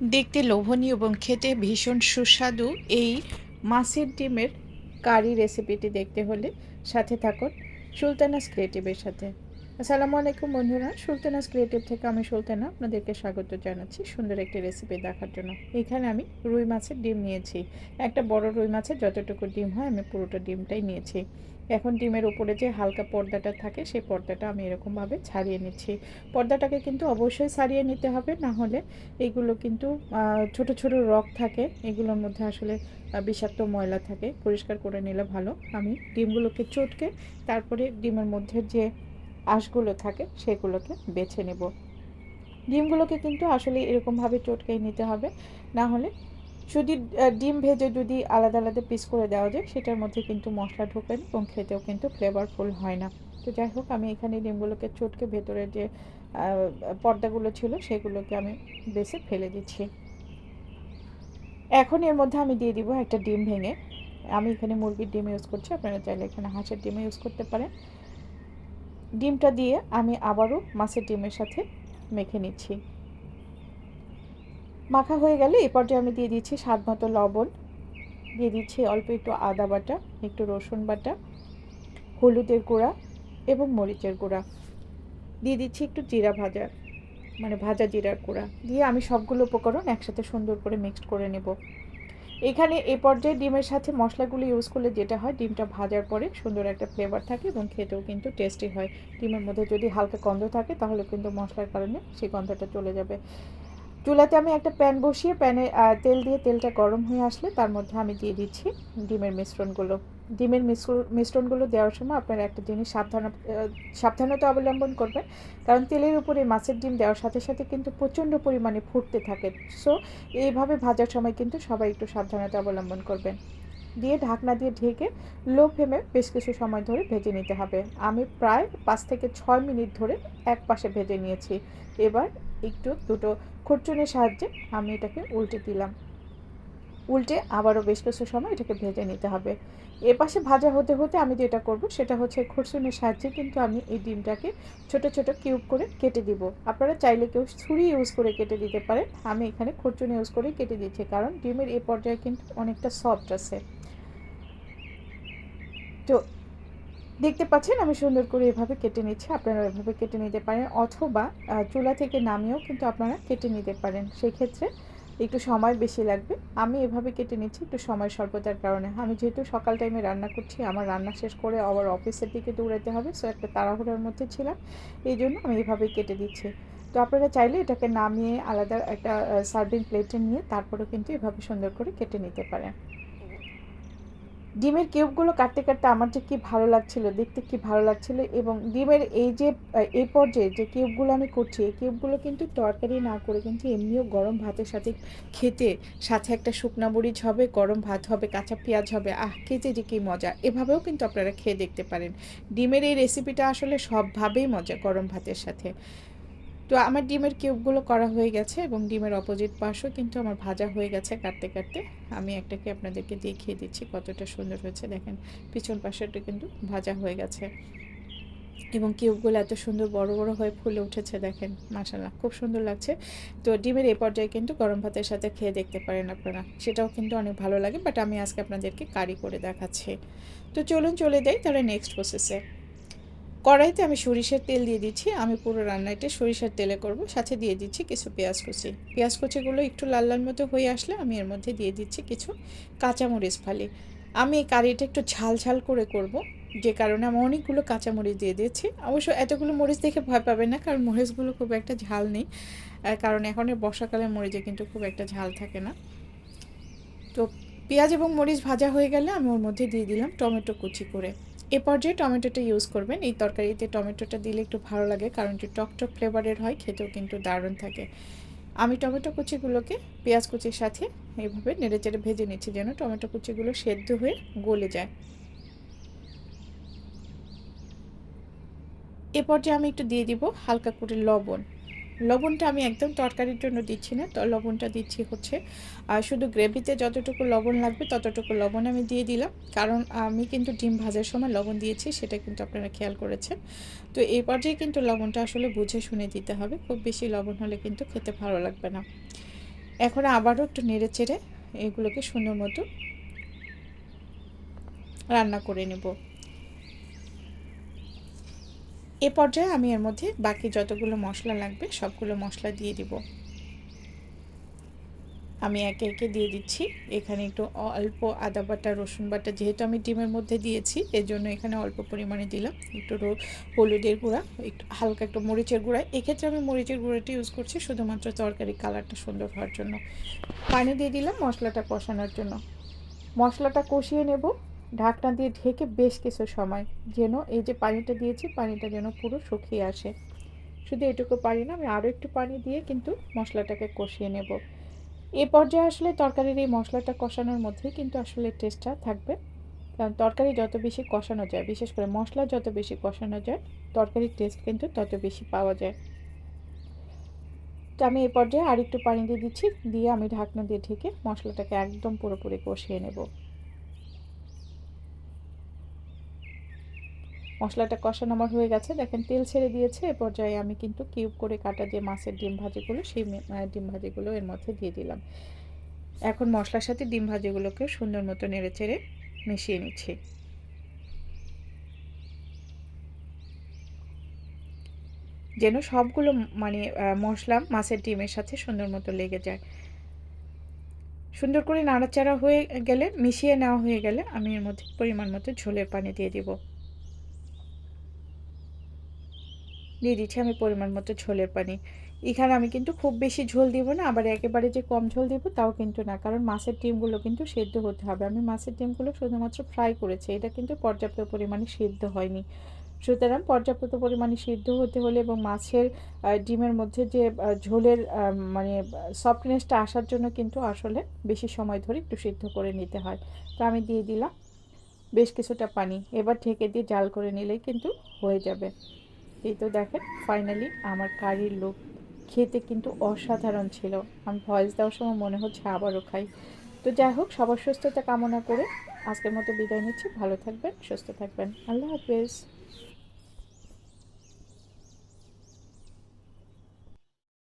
দেখতে লোভনীয় এবং খেতে ভীষণ সুস্বাদু এই মাছের ডিমের কারি রেসিপিটি দেখতে হলে সাথে থাকুন সুলতানাস ক্রিয়েটিভের সাথে। আসসালামু আলাইকুম বন্ধুরা, সুলতানাস ক্রিয়েটিভ থেকে আমি সুলতানা আপনাদেরকে স্বাগত জানাচ্ছি সুন্দর একটি রেসিপি দেখার জন্য। এখানে আমি রুই মাছের ডিম নিয়েছি। একটা বড় রুই মাছের যতটুকু ডিম হয় আমি পুরোটা ডিমটাই নিয়েছি। এখন ডিমের উপরে যে হালকা পর্দাটা থাকে, সেই পর্দাটা আমি এরকমভাবে ছাড়িয়ে নিচ্ছি। পর্দাটাকে কিন্তু অবশ্যই ছাড়িয়ে নিতে হবে, না হলে এগুলো কিন্তু ছোট ছোট রক থাকে, এগুলোর মধ্যে আসলে বিষাক্ত ময়লা থাকে, পরিষ্কার করে নিলে ভালো। আমি ডিমগুলোকে চটকে তারপরে ডিমের মধ্যে যে আঁশগুলো থাকে, সেগুলোকে বেছে নেব। ডিমগুলোকে কিন্তু আসলে এরকমভাবে চটকেই নিতে হবে, না হলে যদি ডিম ভেজে যদি আলাদা আলাদা পিস করে দেওয়া যায়, সেটার মধ্যে কিন্তু মশলা ঢোকে না এবং খেতেও কিন্তু ফ্লেভারফুল হয় না। তো যাই হোক, আমি এখানে ডিমগুলোকে চটকে ভেতরে যে পর্দাগুলো ছিল, সেগুলোকে আমি বেছে ফেলে দিচ্ছি। এখন এর মধ্যে আমি দিয়ে দিব একটা ডিম ভেঙে। আমি এখানে মুরগির ডিম ইউজ করছি, আপনারা চাইলে এখানে হাঁসের ডিম ইউজ করতে পারেন। ডিমটা দিয়ে আমি আবারও মাছের ডিমের সাথে মেখে নিচ্ছি। মাখা হয়ে গেলে এ পর্যায়ে আমি দিয়ে দিচ্ছি স্বাদ মতো লবণ। দিয়ে দিচ্ছি অল্প একটু আদা বাটা, একটু রসুন বাটা, হলুদের গুঁড়া এবং মরিচের গুঁড়া। দিয়ে দিচ্ছি একটু জিরা ভাজা মানে ভাজা জিরার গুঁড়া। দিয়ে আমি সবগুলো উপকরণ একসাথে সুন্দর করে মিক্সড করে নেব। এখানে এ পর্যায়ে ডিমের সাথে মশলাগুলো ইউজ করলে যেটা হয়, ডিমটা ভাজার পরে সুন্দর একটা ফ্লেভার থাকে এবং খেতেও কিন্তু টেস্টি হয়। ডিমের মধ্যে যদি হালকা গন্ধ থাকে, তাহলে কিন্তু মশলার কারণে সেই গন্ধটা চলে যাবে। চুলাতে আমি একটা প্যান বসিয়ে প্যানে তেল দিয়ে তেলটা গরম হয়ে আসলে তার মধ্যে আমি দিয়ে দিচ্ছি ডিমের মিশ্রণগুলো। ডিমের মিশ্রণগুলো দেওয়ার সময় আপনারা একটা জিনিস সাবধান সাবধানতা অবলম্বন করবেন। কারণ তেলের উপরে মাছের ডিম দেওয়ার সাথে সাথে কিন্তু প্রচণ্ড পরিমাণে ফুটতে থাকে। সো, এইভাবে ভাজার সময় কিন্তু সবাই একটু সাবধানতা অবলম্বন করবেন। দিয়ে ঢাকনা দিয়ে ঢেকে লো ফ্লেমে বেশ কিছু সময় ধরে ভেজে নিতে হবে। আমি প্রায় পাঁচ থেকে ছয় মিনিট ধরে এক পাশে ভেজে নিয়েছি। এবার একটু দুটো খুরচুনের সাহায্যে আমি এটাকে উল্টে দিলাম। উল্টে আবারও বেশ কিছু সময় এটাকে ভেজে নিতে হবে। এ পাশে ভাজা হতে হতে আমি যেটা করব সেটা হচ্ছে খুরচুনের সাহায্যে কিন্তু আমি এই ডিমটাকে ছোট ছোট কিউব করে কেটে দিব। আপনারা চাইলে কেউ ছুরি ইউজ করে কেটে দিতে পারেন। আমি এখানে খুরচুনি ইউজ করে কেটে দিচ্ছি, কারণ ডিমের এই পর্যায়ে কিন্তু অনেকটা সফট আছে। তো দেখতে পাচ্ছেন, আমি সুন্দর করে এভাবে কেটে নিচ্ছি। আপনারা এভাবে কেটে নিতে পারেন অথবা চুলা থেকে নামিয়েও কিন্তু আপনারা কেটে নিতে পারেন। সেই ক্ষেত্রে একটু সময় বেশি লাগবে। আমি এভাবে কেটে নিচ্ছি, একটু সময় স্বল্পতার কারণে। আমি যেহেতু সকাল টাইমে রান্না করছি, আমার রান্না শেষ করে আবার অফিসের দিকে দৌড়াতে হবে সো একটা তাড়াহুড়োর মধ্যে ছিলাম। এই জন্য আমি এভাবেই কেটে দিচ্ছি। তো আপনারা চাইলে এটাকে নামিয়ে আলাদা একটা সার্ভিং প্লেটে নিয়ে তারপরেও কিন্তু এভাবে সুন্দর করে কেটে নিতে পারেন। ডিমের কিউবগুলো কাটতে কাটতে আমার যে কী ভালো লাগছিল, দেখতে কি ভালো লাগছিল এবং ডিমের এই যে, এই পর্যায়ে যে কিউবগুলো আমি করছি, এই কিউবগুলো কিন্তু তরকারি না করে কিন্তু এমনিও গরম ভাতের সাথে খেতে সাথে একটা শুকনা মরিচ হবে, গরম ভাত হবে, কাঁচা পেঁয়াজ হবে, আহ খেতে যে কী মজা। এভাবেও কিন্তু আপনারা খেয়ে দেখতে পারেন। ডিমের এই রেসিপিটা আসলে সবভাবেই মজা গরম ভাতের সাথে। তো আমার ডিমের কিউবগুলো করা হয়ে গেছে এবং ডিমের অপোজিট পাশও কিন্তু আমার ভাজা হয়ে গেছে কাটতে কাটতে। আমি একটাকে আপনাদেরকে দেখিয়ে দিচ্ছি কতটা সুন্দর হয়েছে। দেখেন, পিছন পাশেরটা কিন্তু ভাজা হয়ে গেছে। এবং কিউবগুলো এত সুন্দর বড় বড় হয়ে ফুলে উঠেছে, দেখেন মাসাল্লাহ খুব সুন্দর লাগছে। তো ডিমের এই পর্যায়ে কিন্তু গরম ভাতের সাথে খেয়ে দেখতে পারেন আপনারা। সেটাও কিন্তু অনেক ভালো লাগে বাট আমি আজকে আপনাদেরকে কারি করে দেখাচ্ছি। তো চলুন, চলে যাই তাহলে নেক্সট প্রসেসে কড়াইতে আমি সরিষার তেল দিয়ে দিচ্ছি। আমি পুরো রান্নাটা সরিষার তেলে করব। সাথে দিয়ে দিচ্ছি কিছু পেঁয়াজ কুচি। পেঁয়াজ কুচিগুলো একটু লাল লাল মতো হয়ে আসলে আমি এর মধ্যে দিয়ে দিচ্ছি কিছু কাঁচামরিচ ফালি। আমি এই কারিটা একটু ঝাল ঝাল করে করব। যে কারণে আমি অনেকগুলো কাঁচামরিচ দিয়ে দিয়েছি। অবশ্য এতগুলো মরিচ দেখে ভয় পাবে না, কারণ মরিচগুলো খুব একটা ঝাল নেই। কারণ এখন বর্ষাকালের মরিচে কিন্তু খুব একটা ঝাল থাকে না। তো পেঁয়াজ এবং মরিচ ভাজা হয়ে গেলে আমি ওর মধ্যে দিয়ে দিলাম টমেটো কুচি করে। এ পর্যায়ে টমেটোটা ইউজ করবেন। এই তরকারিতে টমেটোটা দিলে একটু ভালো লাগে, কারণ একটু টক টক ফ্লেভারের হয়, খেতেও কিন্তু দারুণ থাকে। আমি টমেটো কুচিগুলোকে পেঁয়াজ কুচির সাথে এইভাবে নেড়ে চেড়ে ভেজে নিচ্ছি যেন টমেটো কুচিগুলো সেদ্ধ হয়ে গলে যায়। এ পর্যায়ে আমি একটু দিয়ে দিব হালকা করে লবণ। লবণটা আমি একদম তরকারির জন্য দিচ্ছি না। তো লবণটা দিচ্ছি হচ্ছে শুধু গ্রেভিতে যতটুকু লবণ লাগবে ততটুকু লবণ আমি দিয়ে দিলাম। কারণ আমি কিন্তু ডিম ভাজার সময় লবণ দিয়েছি, সেটা কিন্তু আপনারা খেয়াল করেছেন। তো এই পর্যায়ে কিন্তু লবণটা আসলে বুঝে শুনে দিতে হবে। খুব বেশি লবণ হলে কিন্তু খেতে ভালো লাগবে না। এখন আবারও একটু নেড়ে চেড়ে এগুলোকে সুন্দর মতো রান্না করে নেব। এ পর্যায়ে আমি এর মধ্যে বাকি যতগুলো মশলা লাগবে, সবগুলো মশলা দিয়ে দিব। আমি একে একে দিয়ে দিচ্ছি। এখানে একটু অল্প আদা বাটা, রসুন বাটা যেহেতু আমি ডিমের মধ্যে দিয়েছি এর জন্য এখানে অল্প পরিমাণে দিলাম। একটু হলুদের গুঁড়া, একটু হালকা একটু মরিচের গুঁড়া। এক্ষেত্রে আমি মরিচের গুঁড়াটি ইউজ করছি শুধুমাত্র তরকারি কালারটা সুন্দর হওয়ার জন্য। পানি দিয়ে দিলাম মশলাটা কষানোর জন্য। মশলাটা কষিয়ে নেব। ঢাকনা দিয়ে ঢেকে বেশ কিছু সময় যেন এই যে পানিটা দিয়েছি, পানিটা যেন পুরো শুকিয়ে আসে। শুধু এটুকু পারি না, আমি আরও একটু পানি দিয়ে কিন্তু মশলাটাকে কষিয়ে নেব। এ পর্যায়ে আসলে তরকারির এই মশলাটা কষানোর মধ্যেই কিন্তু আসলে টেস্টটা থাকবে। কারণ তরকারি যত বেশি কষানো যায়, বিশেষ করে মশলা যত বেশি কষানো যায়, তরকারির টেস্ট কিন্তু তত বেশি পাওয়া যায়। তো আমি এ পর্যায়ে আর একটু পানি দিয়ে দিচ্ছি, দিয়ে আমি ঢাকনা দিয়ে ঢেকে মশলাটাকে একদম পুরোপুরি কষিয়ে নেব। মশলাটা কষানো আমার হয়ে গেছে। দেখেন, তেল ছেড়ে দিয়েছে। এ পর্যায়ে আমি কিন্তু কিউব করে কাটা যে মাছের ডিম ভাজিগুলো, সেই ডিম ভাজিগুলো এর মধ্যে দিয়ে দিলাম। এখন মশলার সাথে ডিম ভাজিগুলোকে সুন্দর মতো নেড়ে চেড়ে মিশিয়ে নিচ্ছি। যেন সবগুলো মানে মশলা মাছের ডিমের সাথে সুন্দর মতো লেগে যায়। সুন্দর করে নাড়াচাড়া হয়ে গেলে, মিশিয়ে নেওয়া হয়ে গেলে আমি এর মধ্যে পরিমাণ মতো ঝোলের পানি দিয়ে দিব। দিয়ে দিচ্ছি আমি পরিমাণ মতো ঝোলের পানি। এখানে আমি কিন্তু খুব বেশি ঝোল দিব না, আবার একেবারে যে কম ঝোল দিব তাও কিন্তু না, কারণ মাছের ডিমগুলো কিন্তু সেদ্ধ হতে হবে। আমি মাছের ডিমগুলো শুধুমাত্র ফ্রাই করেছি, এটা কিন্তু পর্যাপ্ত পরিমাণে সিদ্ধ হয়নি। সুতরাং পর্যাপ্ত পরিমাণে সিদ্ধ হতে হলে এবং মাছের ডিমের মধ্যে যে ঝোলের মানে সফটনেসটা আসার জন্য কিন্তু আসলে বেশি সময় ধরে একটু সিদ্ধ করে নিতে হয়। তো আমি দিয়ে দিলাম বেশ কিছুটা পানি। এবার ঢেকে দিয়ে জাল করে নিলেই কিন্তু হয়ে যাবে। এই তো দেখেন ফাইনালি আমার কারির লোক খেতে কিন্তু অসাধারণ ছিল। আমি ভয়েস দেওয়ার সময় মনে হচ্ছে আবারও খাই। তো যাই হোক, সবার সুস্থতা কামনা করে আজকের মতো বিদায় নিচ্ছি। ভালো থাকবেন, সুস্থ থাকবেন। আল্লাহ হাফেজ।